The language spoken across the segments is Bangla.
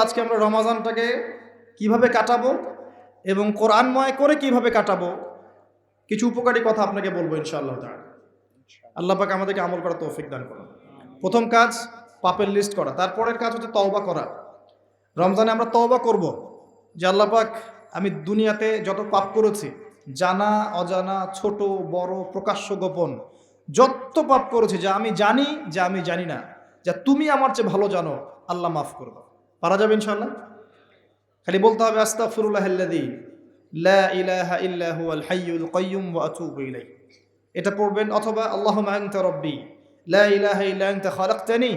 আজকে আমরা রমাজানটাকে কীভাবে কাটাবো এবং কোরআনময় করে কীভাবে কাটাবো কিছু উপকারী কথা আপনাকে বলব ইনশাআল্লাহ তার আল্লাহ আমাদেরকে আমল করা তৌফিক দান করুন। প্রথম কাজ, পাপের লিস্ট করা। তারপরের কাজ হচ্ছে তওবা করা। রমজানে আমরা তওবা করব। যে আল্লাহ পাক আমি দুনিয়াতে যত পাপ করেছি, জানা, অজানা, ছোট, বড়, প্রকাশ্য, গোপন, যত পাপ করেছি, যা আমি জানি, যা আমি জানি না, যা তুমি আমার চেয়ে ভালো জানো, আল্লাহ মাফ করব পারা যাবে ইনশাল্লাহ খালি বলতে হবে আস্তাগফিরুল্লাহাল্লাযী লা ইলাহা ইল্লা হুয়াল হাইয়ুল কাইয়্যুম ওয়া আতুবু ইলাইহি। এটা পড়বেন, অথবা আল্লাহুম্মা আনতা রাব্বি, লা ইলাহা ইল্লা আনতা খালাকতানি,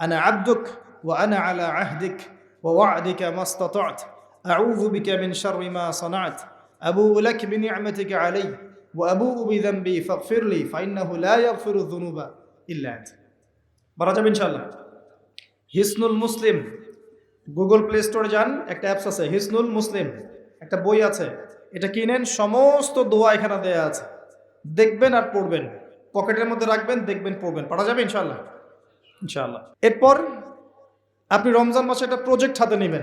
আনা আবদুক ওয়া আনা আলা আহদিক ওয়া ওয়া'দিকা মাস্তাতা'ত আউযু বিকা মিন শাররি মা সানা'ত আবুউ লাক বিনি'মাতিকা আলাইয়া ওয়া আবুউ বিযানবি ফাগফিরলি ফাইন্নাহু লা ইয়াগফিরু যুনুবা ইল্লা আনতা। বলা যাবে ইনশাআল্লাহ? হিসনুল মুসলিম গুগল প্লে স্টোরে যান একটা অ্যাপস আছে হিসনুল মুসলিম একটা বই আছে এটা কিনেন সমস্ত দোয়া এখানে দেয়া আছে। দেখবেন আর পড়বেন পকেটের মধ্যে রাখবেন দেখবেন পড়বেন। পড়া যাবে ইনশাল্লাহ ইনশাল্লাহ এরপর আপনি রমজান মাসে একটা প্রজেক্ট হাতে নেবেন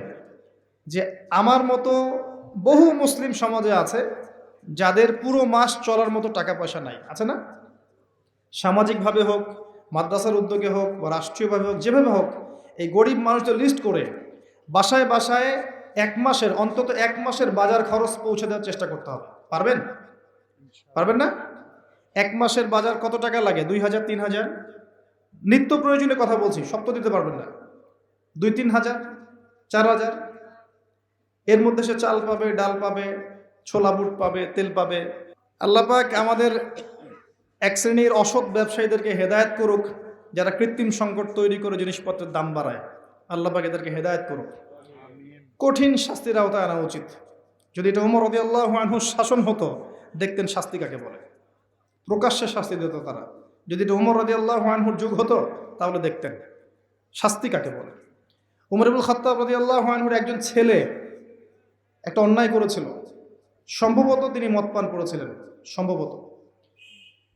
যে আমার মতো বহু মুসলিম সমাজে আছে যাদের পুরো মাস চলার মতো টাকা পয়সা নাই। আছে না? সামাজিকভাবে হোক মাদ্রাসার উদ্যোগে হোক বা রাষ্ট্রীয়ভাবে হোক যেভাবে হোক এই গরিব মানুষদের লিস্ট করে বাসায় বাসায় এক মাসের অন্তত এক মাসের বাজার খরচ পৌঁছে দেওয়ার চেষ্টা করতে হবে। পারবেন? পারবেন না? এক মাসের বাজার কত টাকা লাগে? দুই হাজার তিন হাজার? নিত্য প্রয়োজনীয় কথা বলছি সব তো দিতে পারবেন না। দুই তিন হাজার? চার হাজার? এর মধ্যে সে চাল পাবে ডাল পাবে ছোলা বুট পাবে তেল পাবে। আল্লাপাক আমাদের এক শ্রেণির অসৎ ব্যবসায়ীদেরকে হেদায়েত করুক যারা কৃত্রিম সংকট তৈরি করে জিনিসপত্রের দাম বাড়ায়। আল্লাপাক এদেরকে হেদায়ত করুক। কঠিন শাস্তির আওতায় আনা উচিত। যদি এটা উমর রদি আল্লাহ আনহুর শাসন হতো, দেখতেন শাস্তি কাকে বলে? প্রকাশ্যে শাস্তি দিত তারা। যদি এটা উমর রদি আল্লাহ আনহুর যুগ হতো, তাহলে দেখতেন শাস্তি কাকে বলে? উমরবুল খত্তাব রদি আল্লাহ আনহুর একজন ছেলে একটা অন্যায় করেছিল। সম্ভবত তিনি মদ পান করেছিলেন, সম্ভবত।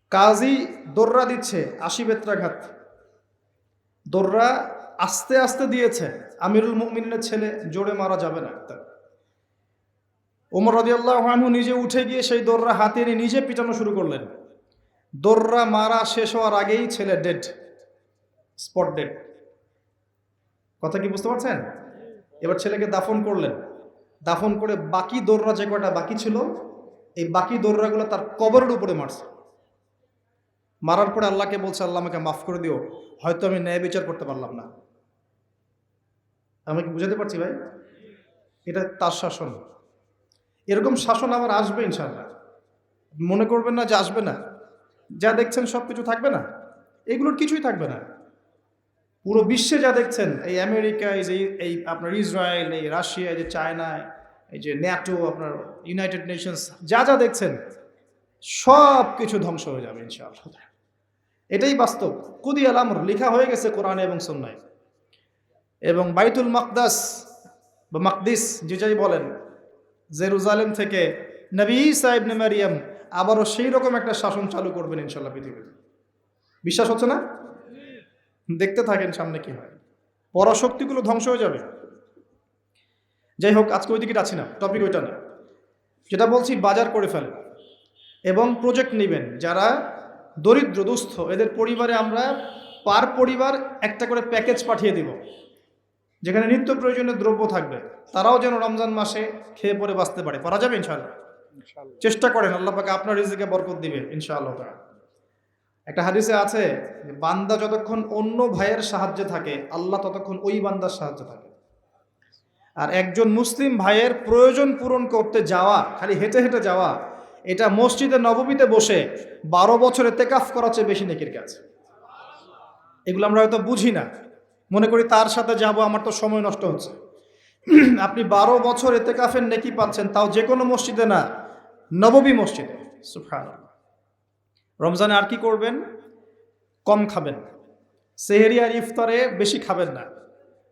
কাজী দোররা দিচ্ছে আশি বেত্রাঘাত। দোররা আস্তে আস্তে দিয়েছে। আমিরুল মুমিনের ছেলে জোরে মারা যাবে না। ওমর রদিয়াল্লাহ নিজে উঠে গিয়ে সেই দোররা হাতে নিয়ে নিজে পিটানো শুরু করলেন। দোররা মারা শেষ হওয়ার আগেই ছেলে ডেড স্পট ডেড কথা কি বুঝতে পারছেন? এবার ছেলেকে দাফন করলেন। দাফন করে বাকি দোররা যে কয়টা বাকি ছিল, এই বাকি দোররাগুলো তার কবরের উপরে মারছে। মারার পরে আল্লাহকে বলছে, আল্লাহ আমাকে মাফ করে দিও। হয়তো আমি ন্যায় বিচার করতে পারলাম না। আমি কি বুঝাতে পারছি ভাই? এটা তার শাসন। এরকম শাসন আবার আসবে ইনশাল্লাহ মনে করবেন না যে আসবে না। যা দেখছেন সব কিছু থাকবে না। এগুলোর কিছুই থাকবে না। পুরো বিশ্বে যা দেখছেন, এই আমেরিকা, এই যে এই আপনার ইসরায়েল, এই রাশিয়া, এই যে চায়না, এই যে ন্যাটো, আপনার ইউনাইটেড নেশনস, যা যা দেখছেন, সব কিছু ধ্বংস হয়ে যাবে ইনশাআল্লাহ। এটাই বাস্তব। কুদি আল আমর লেখা হয়ে গেছে কোরআনে এবং সন্ন্যায় এবং বাইতুল মাকদাস বা মাকদিস যে যাই বলেন, জেরুজালেম থেকে নবী সাহেব নেমারিয়াম আবারও সেই রকম একটা শাসন চালু করবেন ইনশাল্লাহ পৃথিবীতে। বিশ্বাস হচ্ছে না? দেখতে থাকেন সামনে কি হয়। পরাশক্তিগুলো ধ্বংস হয়ে যাবে। যাই হোক, আজকে ওই দিকে আছি না। টপিক ওইটা না। যেটা বলছি, বাজার করে ফেলেন এবং প্রজেক্ট নেবেন। যারা দরিদ্র, দুস্থ, এদের পরিবারে আমরা পার পরিবার একটা করে প্যাকেজ পাঠিয়ে দিব। যেখানে নিত্য প্রয়োজনীয় দ্রব্য থাকবে তারাও যেন রমজান মাসে খেয়ে পরে বাঁচতে পারে। পারা যাবে ইনশাআল্লাহ? চেষ্টা করেন আল্লাহ পাকে আপনার রিজিকে বরকত দিবে ইনশাআল্লাহ একটা হাদিসে আছে যে বান্দা যতক্ষণ অন্য ভাইয়ের সাহায্যে থাকে আল্লাহ ততক্ষণ ওই বান্দার সাহায্যে থাকে। আর একজন মুসলিম ভাইয়ের প্রয়োজন পূরণ করতে যাওয়া খালি হেঁটে হেঁটে যাওয়া এটা মসজিদে নবমীতে বসে বারো বছরে তেকাফ করা চেয়ে বেশি নেকির কাজ। এগুলো আমরা হয়তো বুঝি না। মনে করি তার সাথে যাব, আমার তো সময় নষ্ট হচ্ছে। আপনি বারো বছর এতে কাফের নেকি পাচ্ছেন, তাও যে কোনো মসজিদে না নববী মসজিদে। সুফান রমজানে আর কি করবেন? কম খাবেন। সেহেরি আর ইফতারে বেশি খাবেন না।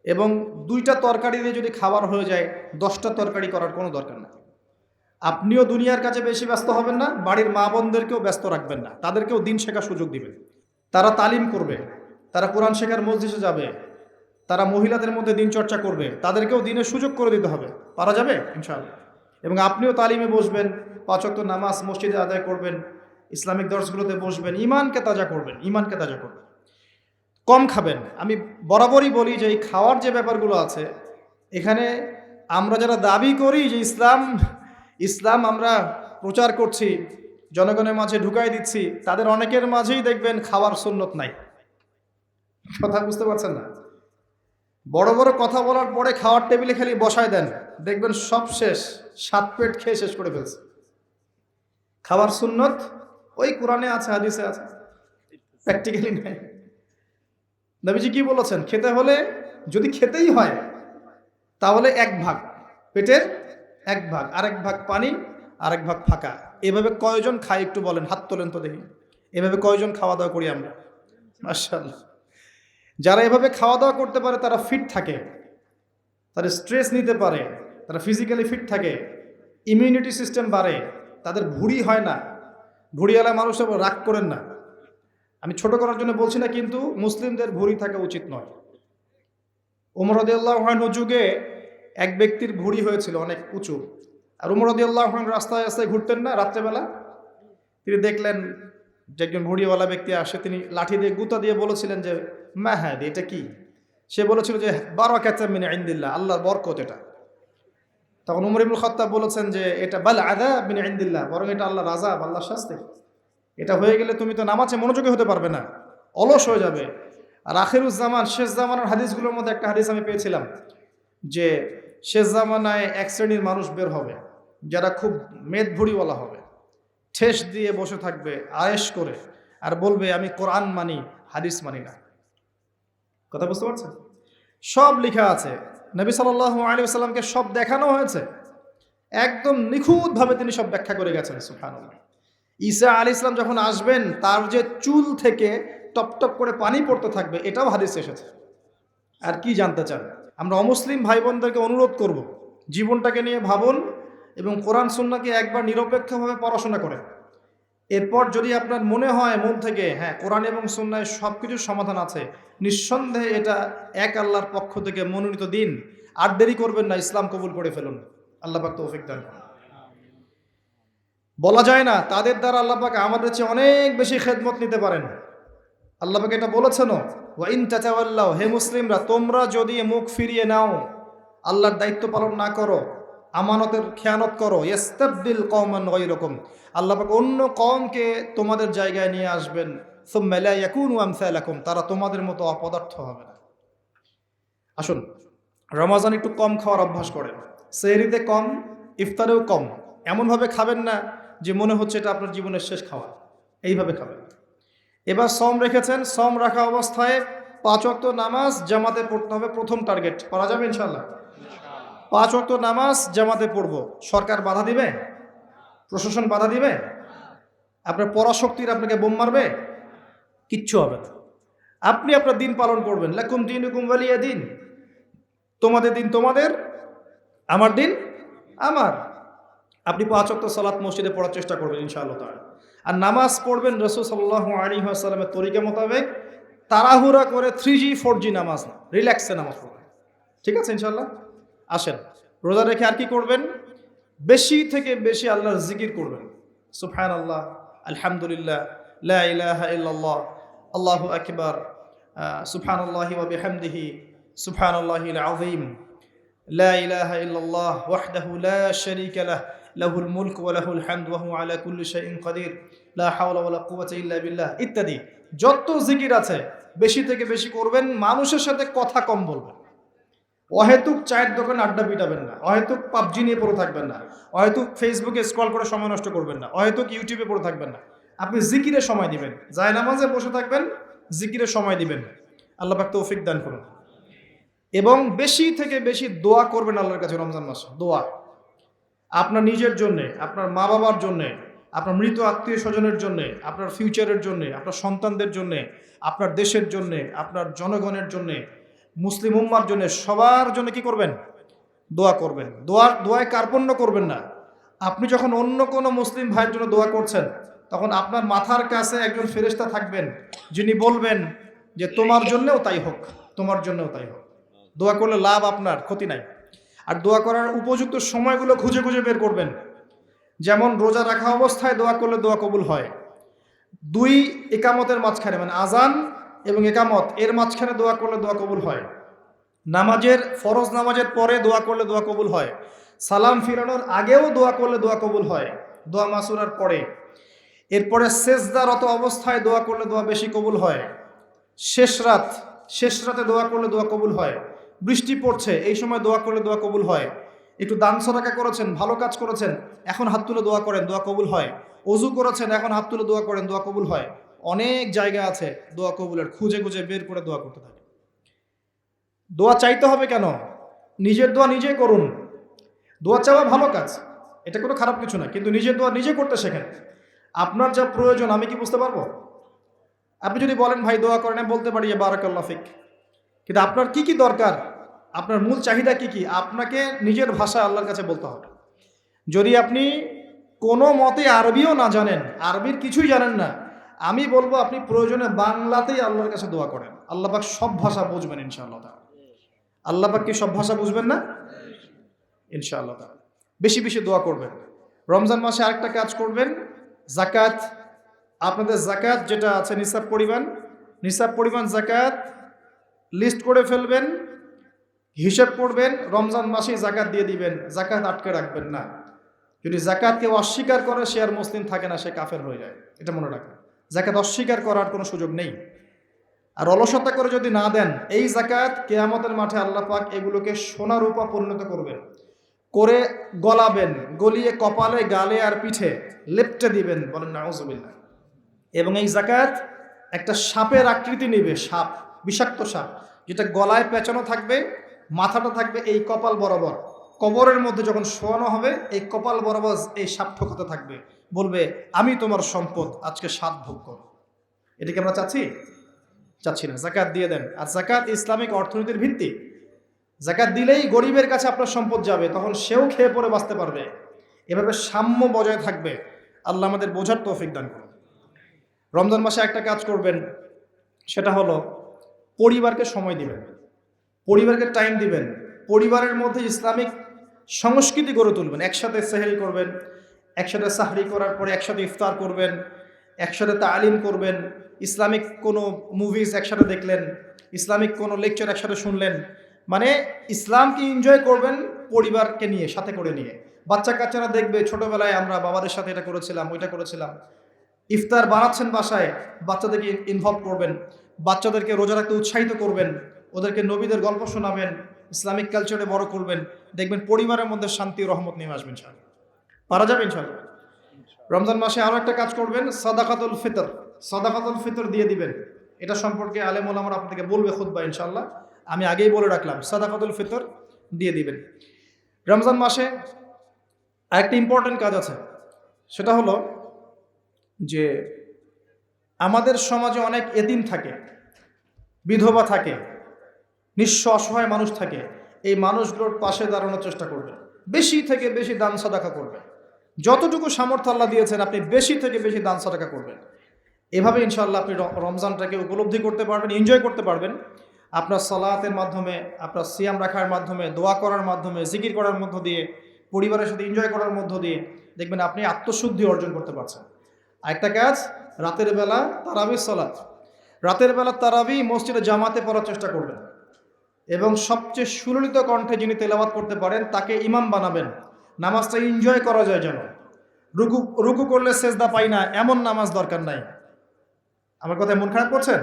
এবং দুইটা তরকারি দিয়ে যদি খাবার হয়ে যায়, দশটা তরকারি করার কোনো দরকার না আপনিও দুনিয়ার কাছে বেশি ব্যস্ত হবেন না, বাড়ির মা বোনদেরকেও ব্যস্ত রাখবেন না। তাদেরকেও দিন শেখার সুযোগ দিবেন। তারা তালিম করবে, তারা কোরআন শেখার মসজিদে যাবে তারা মহিলাদের মধ্যে দিন চর্চা করবে। তাদেরকেও দিনের সুযোগ করে দিতে হবে। পারা যাবে? ইনশাআল্লাহ। এবং আপনিও তালিমে বসবেন পাঁচক্ত নামাজ মসজিদে আদায় করবেন, ইসলামিক দর্শগুলোতে বসবেন ইমানকে তাজা করবেন ইমানকে তাজা করবেন। কম খাবেন। আমি বরাবরই বলি যে এই খাওয়ার যে ব্যাপারগুলো আছে, এখানে আমরা যারা দাবি করি যে ইসলাম ইসলাম আমরা প্রচার করছি, জনগণের মাঝে ঢুকাই দিচ্ছি, তাদের অনেকের মাঝেই দেখবেন খাওয়ার সুন্নত নাই। কথা বুঝতে পারছেন না? বড় বড় কথা বলার পরে খাওয়ার টেবিলে খালি বসায় দেন। দেখবেন সব শেষ, সাত পেট খেয়ে শেষ করে ফেলছে। খাবার সুন্নত? ওই কোরআনে আছে, হাদিসে আছে। প্র্যাকটিক্যালি নেই। নবীজি কি বলেছেন? খেতে হলে যদি খেতেই হয়, তাহলে এক ভাগ। পেটের এক ভাগ, আরেক ভাগ পানি, আরেক ভাগ ফাঁকা। এভাবে কয়জন খাই একটু বলেন, হাত তোলেন তো দেখি। এভাবে কয়জন খাওয়া দাওয়া করি আমরা? মার্শাল্লাহ যারা এভাবে খাওয়া দাওয়া করতে পারে, তারা ফিট থাকে। তারা স্ট্রেস নিতে পারে, তারা ফিজিক্যালি ফিট থাকে। ইমিউনিটি সিস্টেম বাড়ে, তাদের ভুঁড়ি হয় না। ভুঁড়িওয়ালা মানুষ রাগ করেন না। আমি ছোট করার জন্য বলছি না, কিন্তু মুসলিমদের ভুঁড়ি থাকা উচিত নয়। উমরদিয়াল্লাহ যুগে এক ব্যক্তির ভুঁড়ি হয়েছিল অনেক উঁচু। আর উমরদিয়াল্লাহ রাস্তায় রাস্তায় ঘুরতেন না রাত্রেবেলা। তিনি দেখলেন যে একজন ভুঁড়িওয়ালা ব্যক্তি আসে, তিনি লাঠি দিয়ে গুতা দিয়ে বলেছিলেন যে মা হ্যাঁ এটা কি? সে বলেছিল যে বারো ক্যাচামিনে আইন্দিল্লা আল্লাহর বরকত এটা। তখন উমর ইবুল খত্তাব বলেছেন যে, এটা বাল আদা মিনে আইন্দিল্লা বরং এটা আল্লাহ রাজা আল্লাহ শাস্তি। এটা হয়ে গেলে তুমি তো নামাজে মনোযোগী হতে পারবে না, অলস হয়ে যাবে। আর আখিরুজ্জামান শেষ জামানার হাদিসগুলোর মধ্যে একটা হাদিস আমি পেয়েছিলাম, যে শেষ জামানায় এক শ্রেণির মানুষ বের হবে, যারা খুব মেদভুড়িওয়ালা হবে। ঠেস দিয়ে বসে থাকবে আয়েস করে, আর বলবে, আমি কোরআন মানি, হাদিস মানি না। কথা বুঝতে পারছেন? সব লেখা আছে। নবী সাল আলী সাল্লামকে সব দেখানো হয়েছে। একদম নিখুঁতভাবে তিনি সব ব্যাখ্যা করে গেছেন সুফান ঈসা আলী ইসলাম যখন আসবেন, তার যে চুল থেকে টপ টপ করে পানি পড়তে থাকবে, এটাও হাদিস এসেছে। আর কি জানতে চান? আমরা অমুসলিম ভাই বোনদেরকে অনুরোধ করব, জীবনটাকে নিয়ে ভাবুন এবং কোরআন, সুন্নাকে একবার নিরপেক্ষভাবে পড়াশোনা করেন। এরপর যদি আপনার মনে হয় মন থেকে হ্যাঁ কোরআন এবং সুন্নায় সব কিছুর সমাধান আছে, নিঃসন্দেহে এটা এক আল্লাহর পক্ষ থেকে মনোনীত দিন। আর দেরি করবেন না, ইসলাম কবুল করে ফেলুন। আল্লাহ পাক তৌফিক দান। বলা যায় না, তাদের দ্বারা আল্লাহ পাক আমাদের চেয়ে অনেক বেশি খেদমত নিতে পারেন। আল্লাহ পাক এটা বলেছেন ওয়াইন চাচাওয়াল্লাহ হে মুসলিমরা, তোমরা যদি মুখ ফিরিয়ে নাও, আল্লাহর দায়িত্ব পালন না করো আমানতের খেয়ানত করো। ইস্তাবদিল কমান রকম আল্লাপাক অন্য কমকে তোমাদের জায়গায় নিয়ে আসবেন। সুম্মালা ইয়াকুনু আমসালাকুম। তারা তোমাদের মতো অপদার্থ হবে না। আসুন, রমাজান একটু কম খাওয়ার অভ্যাস করেন। সেহরিতে কম, ইফতারেও কম। এমনভাবে খাবেন না যে মনে হচ্ছে এটা আপনার জীবনের শেষ খাওয়া। এইভাবে খাবেন। এবার সম রেখেছেন সম রাখা অবস্থায় পাঁচ অক্ত নামাজ জামাতে পড়তে হবে প্রথম টার্গেট। করা যাবে ইনশাল্লাহ পাঁচ অক্ত নামাজ জামাতে পড়ব। সরকার বাধা দিবে? প্রশাসন বাধা দিবে? আপনার পরাশক্তির আপনাকে বোম মারবে? কিচ্ছু হবে না। আপনি আপনার দিন পালন করবেন। লাকুম দিন হুকুম বালিয়া দিন। তোমাদের দিন তোমাদের, আমার দিন আমার। আপনি পাঁচ অক্ত সালাত মসজিদে পড়ার চেষ্টা করবেন ইনশাআল্লাহ আর নামাজ পড়বেন রসুল সাল্লাহ আলী আসসালামের তরিকা মোতাবেক। তাড়াহুড়া করে থ্রি জি ফোর জি নামাজ রিল্যাক্সে নামাজ পড়বেন। ঠিক আছে ইনশাল্লাহ আসেন। রোজা রেখে আর কি করবেন? বেশি থেকে বেশি আল্লাহর জিকির করবেন। সুফায়ন আল্লাহ আলহামদুলিল্লাহ আল্লাহ আকবর ইল্লাল্লাহ, আল্লাহু আকবার সুফহান আল্লাহি ওয়া বিহামদিহি সুফহান আল্লাহিল আযীম, লা ইলাহা ইল্লাল্লাহ ওয়াহদাহু লা শারীকা লাহ, লাহুল মুলক ওয়া লাহুল হামদ ওয়া হুয়া আলা কুল্লি শাইইন কাদির, লা হাওলা ওয়া লা কুওয়াতা ইল্লা বিল্লাহ, ইত্যাদি। যত জিকির আছে, বেশি থেকে বেশি করবেন, মানুষের সাথে কথা কম বলবেন। অহেতুক চায়ের দোকানে আড্ডা পিটাবেন না, অহেতুক পাবজি নিয়ে পড়ে থাকবেন না, অহেতুক ফেসবুকে স্ক্রল করে সময় নষ্ট করবেন না, অহেতুক ইউটিউবে পড়ে থাকবেন না। আপনি জিকিরে সময় দিবেন, যায় নামাজে বসে থাকবেন জিকিরে সময় দিবেন। আল্লাহ পাক তৌফিক দান করুন। এবং বেশি থেকে বেশি দোয়া করবেন আল্লাহর কাছে রমজান মাসে, দোয়া। আপনার নিজের জন্যে, আপনার মা বাবার জন্যে, আপনার মৃত আত্মীয় স্বজনের জন্যে, আপনার ফিউচারের জন্যে, আপনার সন্তানদের জন্যে, আপনার দেশের জন্যে, আপনার জনগণের জন্যে মুসলিম উম্মার জন্য সবার জন্য কি করবেন? দোয়া করবেন। দোয়া, দোয়ায় কার্পণ্য করবেন না। আপনি যখন অন্য কোনো মুসলিম ভাইয়ের জন্য দোয়া করছেন, তখন আপনার মাথার কাছে একজন ফেরেশতা থাকবেন, যিনি বলবেন যে, তোমার জন্যও তাই হোক, তোমার জন্যও তাই হোক। দোয়া করলে লাভ আপনার, ক্ষতি নাই। আর দোয়া করার উপযুক্ত সময়গুলো খুঁজে খুঁজে বের করবেন। যেমন রোজা রাখা অবস্থায় দোয়া করলে দোয়া কবুল হয়। দুই একামতের মাঝখানে মানে আজান এবং একামত, এর মাঝখানে দোয়া করলে দোয়া কবুল হয়। নামাজের, ফরজ নামাজের পরে দোয়া করলে দোয়া কবুল হয়। সালাম ফিরানোর আগেও দোয়া করলে দোয়া কবুল হয়, দোয়া মাসুরার পরে। এরপরে শেষদারত অবস্থায় দোয়া করলে দোয়া বেশি কবুল হয়। শেষ রাত, শেষ রাতে দোয়া করলে দোয়া কবুল হয়। বৃষ্টি পড়ছে, এই সময় দোয়া করলে দোয়া কবুল হয়। একটু দান সরাকা করেছেন, ভালো কাজ করেছেন, এখন হাত তুলে দোয়া করেন, দোয়া কবুল হয়। অজু করেছেন, এখন হাত তুলে দোয়া করেন, দোয়া কবুল হয়। অনেক জায়গা আছে দোয়া কবুলের। খুঁজে খুঁজে বের করে দোয়া করতে থাকে। দোয়া চাইতে হবে কেন? নিজের দোয়া নিজে করুন। দোয়া চাওয়া ভালো কাজ। এটা কোনো খারাপ কিছু না, কিন্তু নিজের দোয়া নিজে করতে শেখেন। আপনার যা প্রয়োজন, আমি কি বুঝতে পারব? আপনি যদি বলেন, ভাই, দোয়া করেন বলতে পারি বারাকাল্লা ফিক। কিন্তু আপনার কি কি দরকার? আপনার মূল চাহিদা কি কি? আপনাকে নিজের ভাষা আল্লাহর কাছে বলতে হবে। যদি আপনি কোনো মতে আরবিও না জানেন, আরবির কিছুই জানেন না আমি বলব আপনি প্রয়োজনে বাংলাতেই আল্লাহর কাছে দোয়া করেন। আল্লাহ পাক সব ভাষা বুঝবেন ইনশাআল্লাহ তাআলা। আল্লাহ পাক কি সব ভাষা বুঝবেন না? ইনশাআল্লাহ তাআলা। বেশি বেশি দোয়া করবেন। রমজান মাসে আরেকটা কাজ করবেন জাকাত আপনাদের জাকাত যেটা আছে নিসাব পরিমাণ নিসাব পরিমাণ জাকাত লিস্ট করে ফেলবেন, হিসেব করবেন, রমজান মাসেই জাকাত দিয়ে দিবেন জাকাত আটকে রাখবেন না। যদি জাকাত কেউ অস্বীকার করে, সে আর মুসলিম থাকে না, সে কাফের হয়ে যায়। এটা মনে রাখবেন। জাকাত অস্বীকার করার কোনো সুযোগ নেই। আর অলসতা করে যদি না দেন, এই জাকাত কেয়ামতের মাঠে আল্লাহ পাক এগুলোকে সোনা রূপা পরিণত করবেন। করে গলাবেন, গলিয়ে কপালে, গালে আর পিঠে লেপটে দিবেন বলেন নাউজুবিল্লাহ। এবং এই জাকাত একটা সাপের আকৃতি নেবে, সাপ, বিষাক্ত সাপ, যেটা গলায় পেঁচানো থাকবে, মাথাটা থাকবে এই কপাল বরাবর। কবরের মধ্যে যখন শোয়ানো হবে, এই কপাল বরাবর এই সাপ ঠোকাতে থাকবে। বলবে, আমি তোমার সম্পদ আজকে সাত ভোগ করো এটা কি আমরা চাচ্ছি? চাচ্ছি না। জাকাত দিয়ে দেন। আর জাকাত ইসলামিক অর্থনীতির ভিত্তি। জাকাত দিলেই গরিবের কাছে আপনার সম্পদ যাবে, তখন সেও খেয়ে পরে বাঁচতে পারবে। এভাবে সাম্য বজায় থাকবে। আল্লাহ আমাদের বোঝার তৌফিক দান করুন। রমজান মাসে একটা কাজ করবেন, সেটা হলো পরিবারকে সময় দিবেন। পরিবারকে টাইম দিবেন। পরিবারের মধ্যে ইসলামিক সংস্কৃতি গড়ে তুলবেন। একসাথে সেহেল করবেন। একসাথে সাহরি করার পরে একসাথে ইফতার করবেন একসাথে তালিম করবেন, ইসলামিক কোনো মুভিজ একসাথে দেখলেন, ইসলামিক কোনো লেকচার একসাথে শুনলেন মানে ইসলামকে এনজয় করবেন পরিবারকে নিয়ে, সাথে করে নিয়ে। বাচ্চা কাচ্চারা দেখবে, ছোটবেলায় আমরা বাবাদের সাথে এটা করেছিলাম, ওইটা করেছিলাম। ইফতার বানাচ্ছেন বাসায়, বাচ্চাদেরকে ইনভলভ করবেন, বাচ্চাদেরকে রোজা রাখতে উৎসাহিত করবেন, ওদেরকে নবীদের গল্প শোনাবেন, ইসলামিক কালচারে বড় করবেন, দেখবেন পরিবারের মধ্যে শান্তি রহমত নেমে আসবেন, ইনশাআল্লাহ। পারা যাবে ইনশাআল্লাহ। রমজান মাসে আরও একটা কাজ করবেন, সাদাকাতুল ফিতর। সাদাকাতুল ফিতর দিয়ে দিবেন। এটা সম্পর্কে আলেম ওলামার আপনাদেরকে বলবে খুদ্া ইনশাল্লাহ আমি আগেই বলে রাখলাম, সাদাকাতুল ফিতর দিয়ে দিবেন। রমজান মাসে আরেকটা ইম্পর্টেন্ট কাজ আছে। সেটা হলো যে আমাদের সমাজে অনেক এতিম থাকে, বিধবা থাকে, নিঃস্ব অসহায় মানুষ থাকে। এই মানুষগুলোর পাশে দাঁড়ানোর চেষ্টা করবেন। বেশি থেকে বেশি দান সাদাকা করবেন। যতটুকু সামর্থ্য আল্লাহ দিয়েছেন, আপনি বেশি থেকে বেশি দান সাদাকা করবেন। এভাবে ইনশাআল্লাহ আপনি রমজানটাকে উপলব্ধি করতে পারবেন এনজয় করতে পারবেন। আপনার সালাতের মাধ্যমে, আপনার সিয়াম রাখার মাধ্যমে, দোয়া করার মাধ্যমে, জিকির করার মধ্য দিয়ে, পরিবারের সাথে এনজয় করার মধ্য দিয়ে, দেখবেন আপনি আত্মশুদ্ধি অর্জন করতে পারছেন। আরেকটা কাজ, রাতের বেলা তারাবি সলাৎ রাতের বেলা তারাবি মসজিদে জামাতে পড়ার চেষ্টা করবেন। এবং সবচেয়ে সুললিত কণ্ঠে যিনি তেলাওয়াত করতে পারেন, তাকে ইমাম বানাবেন। নামাজটা এনজয় করা যায় যেন। রুকু রুকু করলে সেজদা পাই না, এমন নামাজ দরকার নাই। আমার কথায় মন খারাপ করছেন?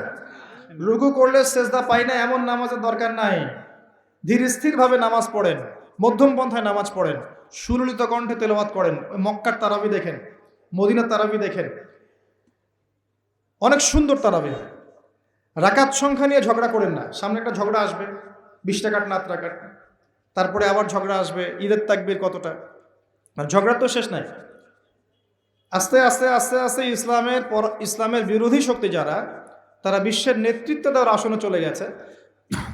রুকু করলে সেজদা পাই না, এমন নামাজের দরকার নাই। ধীর স্থিরভাবে নামাজ পড়েন, মধ্যম পন্থায় নামাজ পড়েন, সুললিত কণ্ঠে তেলাওয়াত করেন মক্কার তারাবি দেখেন, মদিনার তারাবি দেখেন। অনেক সুন্দর তারাবি। রাকাত সংখ্যা নিয়ে ঝগড়া করেন না, সামনে একটা ঝগড়া আসবে, বিশ টাকার নাত রাকাত তারপরে আবার ঝগড়া আসবে, ঈদের তাকবির কতটা? ঝগড়া তো শেষ নাই। আস্তে আস্তে আস্তে আস্তে ইসলামের পর, ইসলামের বিরোধী শক্তি যারা, তারা বিশ্বের নেতৃত্ব দেওয়ার আসনে চলে গেছে।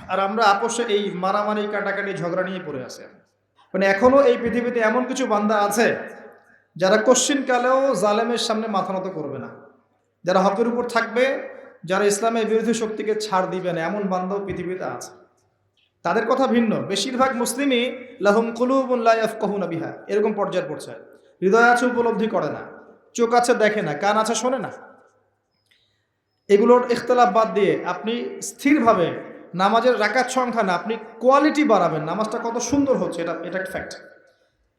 আর আমরা আপোষে এই মারামারি, কাটাকাটি, ঝগড়া নিয়ে পড়ে আছে। মানে এখনও এই পৃথিবীতে এমন কিছু বান্দা আছে, যারা কশ্চিনকালেও জালেমের সামনে মাথা নত করবে না। যারা হকের উপর থাকবে, যারা ইসলামের বিরোধী শক্তিকে ছাড় দিবে না, এমন বান্ধাও পৃথিবীতে আছে। তাদের কথা ভিন্ন। বেশিরভাগ মুসলিমই লাহুম কুলুবুল্লাহ কহুনা বিহা। এরকম পর্যায়ে পড়ছে। হৃদয় আছে, উপলব্ধি করে না। চোখ আছে, দেখে না। কান আছে, শোনে না। এগুলোর ইখতলাফ বাদ দিয়ে আপনি স্থিরভাবে নামাজের রাকাত সংখ্যা না, আপনি কোয়ালিটি বাড়াবেন। নামাজটা কত সুন্দর হচ্ছে, এটা এটা ফ্যাক্ট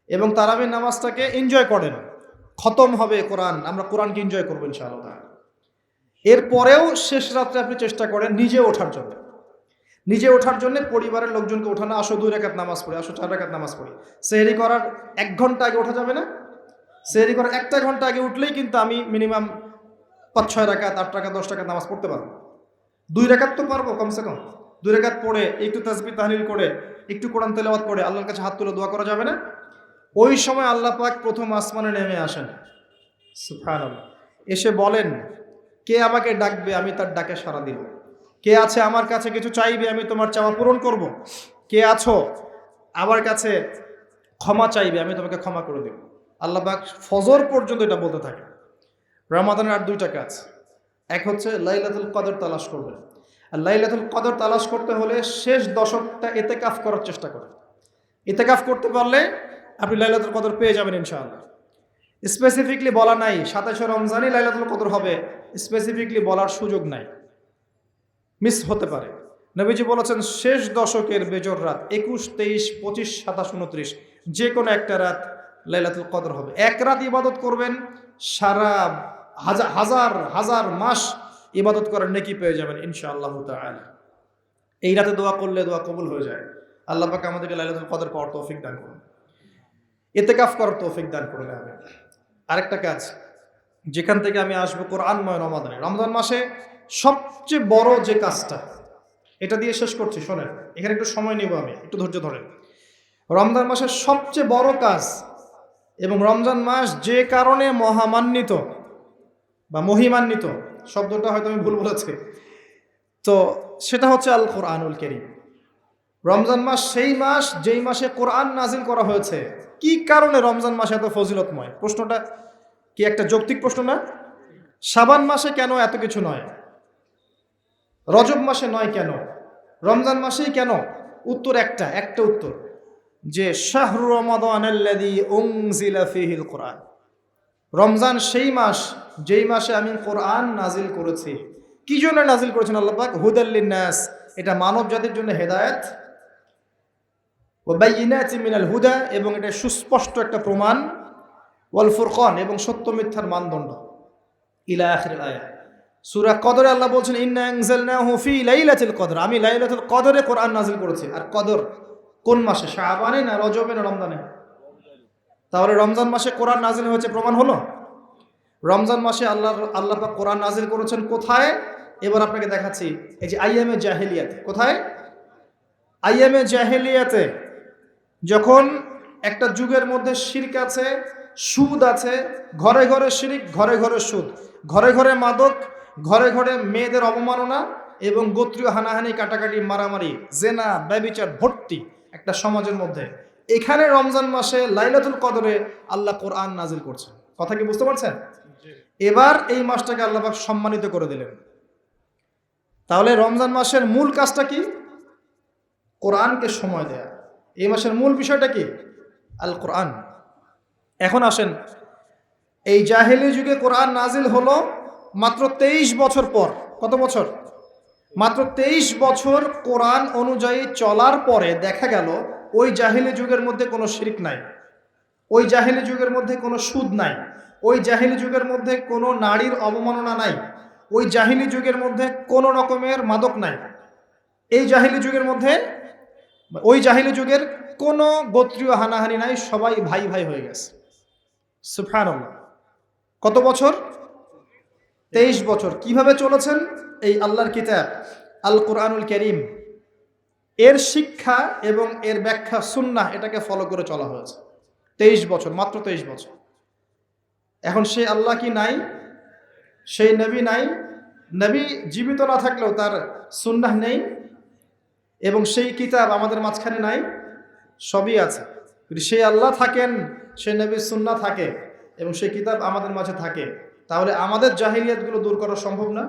এবং তারাবির নামাজটাকে এনজয় করেন। খতম হবে কোরআন। আমরা কোরআনকে এনজয় করব ইনশাআল্লাহ। এরপরেও শেষ রাত্রে আপনি চেষ্টা করেন নিজে ওঠার জন্য। নিজে ওঠার জন্য পরিবারের লোকজনকে ওঠানো, আসো দুই রেখাত নামাজ পড়ি, আসো চার রেখাত নামাজ পড়ি। সেহরি করার এক ঘণ্টা আগে ওঠা যাবে না? সেহরি করার একটা ঘণ্টা আগে উঠলেই কিন্তু আমি মিনিমাম পাঁচ, ছয় রাকাত, আট টাকা দশ টাকা নামাজ পড়তে পারব। দুই রেখাত তো পারব, কমসে কম। দুই রেখাত পড়ে, একটু তাজবি তাহলিল করে, একটু কোরআন তেলাওয়াত করে, আল্লাহর কাছে হাত তুলে দোয়া করা যাবে না? ওই সময় আল্লাহ পাক প্রথম আসমানে নেমে আসেন। সুবহানাল্লাহ। এসে বলেন, কে আমাকে ডাকবে, আমি তার ডাকে সারা দিব। কে আছে আমার কাছে কিছু চাইবে, আমি তোমার চাওয়া পূরণ করব। কে আছো আমার কাছে ক্ষমা চাইবে, আমি তোমাকে ক্ষমা করে দেব। আল্লাহ পাক ফজর পর্যন্ত এটা বলতে থাকে। রমাদানের আর দুইটা কাজ এক হচ্ছে লাইলাতুল কদর তালাশ করবে। আর লাইলাতুল কদর তালাশ করতে হলে শেষ দশকটা এতে কাফ করার চেষ্টা করে এতে কাফ করতে পারলে আপনি লাইলাতুল কদর পেয়ে যাবেন ইনশাআল্লাহ। স্পেসিফিকলি বলা নাই, সাতাশে রমজানই লাইলাতুল কদর হবে। স্পেসিফিকলি বলার সুযোগ নাই। মিস হতে পারে। নবীজি বলেছেন, শেষ দশকের বেজর রাত একুশ, তেইশ, পঁচিশ, সাতাশ, উনত্রিশ যে কোনো একটা রাত লাইলাতুল কদর হবে। এক রাত ইবাদত করবেন, সারা হাজার হাজার হাজার মাস ইবাদত করার নেকি পেয়ে যাবেন ইনশাআল্লাহ তাআলা। এই রাতে দোয়া করলে দোয়া কবুল হয়ে যায়। আল্লাহ পাক আমাদেরকে লাইলাতুল কদর পাওয়ার তৌফিক দান করুন। এতেকাফ করার তৌফিক দান করুন আমি আরেকটা কাজ, যেখান থেকে আমি আসব কোরআনময় রমাদানে। রমজান মাসে সবচেয়ে বড় যে কাজটা, এটা দিয়ে শেষ করছি, শোনেন, এখানে একটু সময় নেব আমি, একটু ধৈর্য ধরেন। রমজান মাসের সবচেয়ে বড় কাজ এবং রমজান মাস যে কারণে মহামান্বিত বা মহিমান্বিত, শব্দটা হয়তো আমি ভুল বলেছি। তো সেটা হচ্ছে আল কোরআনুল কেরিম। রমজান মাস সেই মাস যেই মাসে কোরআন নাজিল করা হয়েছে, কি কারণে রমজান মাসে এত ফজিলতময়? প্রশ্নটা কি একটা যৌক্তিক প্রশ্ন না? সাবান মাসে কেন এত কিছু নয়? রজব মাসে নয় কেন? রমজান মাসেই কেন? উত্তর একটা একটা উত্তর। যে কোরআন। রমজান সেই মাস, যেই মাসে আমি কোরআন নাজিল করেছি। কি জন্য নাজিল করেছেন আল্লাপাক হুদাল্লিন নাস এটা মানব জাতির জন্য হেদায়ত। ও মিনাল হুদা, এবং এটা সুস্পষ্ট একটা প্রমাণ। ওয়াল ফুরকন, এবং সত্য মিথ্যার মানদণ্ড। ইলা আখির আয়া সূরা কদরে আল্লাহ বলছেন, ইন্না আনজালনাহু ফি লাইলাতুল কদর। আমি লাইলাতুল কদরে কোরআন নাজিল করেছি। আর কদর কোন মাসে? শাবানে না রজবে না রমজানে? তাহলে রমজান মাসে কোরআন নাজিল হয়েছে প্রমাণ হলো? রমজান মাসে আল্লাহ আল্লাহ পাক কোরআন নাজিল করেছেন কোথায়? এবার আপনাকে দেখাচ্ছি, এই যে আইএমএ জাহেলিয়াতে। কোথায়? আইএমএ জাহেলিয়াতে যখন একটা যুগের মধ্যে শিরক আছে, সুদ আছে, ঘরে ঘরে শিরিক, ঘরে ঘরে সুদ। ঘরে ঘরে মাদক ঘরে ঘরে মেয়েদের অবমাননা এবং গোত্রীয় হানাহানি কাটাকাটি মারামারি জেনা ব্যবিচার ভর্তি একটা সমাজের মধ্যে। এখানে রমজান মাসে লাইলাতুল কদরে আল্লাহ কোরআন নাজিল করছেন। কথা কি বুঝতে পারছেন? এবার এই মাসটাকে আল্লাহ সম্মানিত করে দিলেন। তাহলে রমজান মাসের মূল কাজটা কি? কোরআনকে সময় দেয়া। এই মাসের মূল বিষয়টা কি? আল কোরআন এখন আসেন এই জাহেলি যুগে কোরআন নাজিল হলো মাত্র তেইশ বছর পর, কত বছর? মাত্র তেইশ বছর কোরআন অনুযায়ী চলার পরে দেখা গেল, ওই জাহিলি যুগের মধ্যে কোনো শিরিক নাই, ওই জাহিলি যুগের মধ্যে কোনো সুদ নাই, ওই জাহিলি যুগের মধ্যে কোনো নারীর অবমাননা নাই, ওই জাহিলি যুগের মধ্যে কোনো রকমের মাদক নাই, এই জাহিলি যুগের মধ্যে, ওই জাহিলি যুগের কোনো গোত্রীয় হানাহানি নাই, সবাই ভাই ভাই হয়ে গেছে। সুফান কত বছর? তেইশ বছর কীভাবে চলেছেন? এই আল্লাহর কিতাব আল কোরআনুল করিম। এর শিক্ষা এবং এর ব্যাখ্যা সুন্না এটাকে ফলো করে চলা হয়েছে। তেইশ বছর, মাত্র তেইশ বছর। এখন সেই আল্লাহ কি নাই? সেই নবী নাই। নবী জীবিত না থাকলেও তার সুন্নাহ নেই এবং সেই কিতাব আমাদের মাঝখানে নাই, সবই আছে। সেই আল্লাহ থাকেন সেই নবীর সুন্না থাকে এবং সেই কিতাব আমাদের মাঝে থাকে তাহলে আমাদের জাহিলিয়াতগুলো দূর করা সম্ভব না।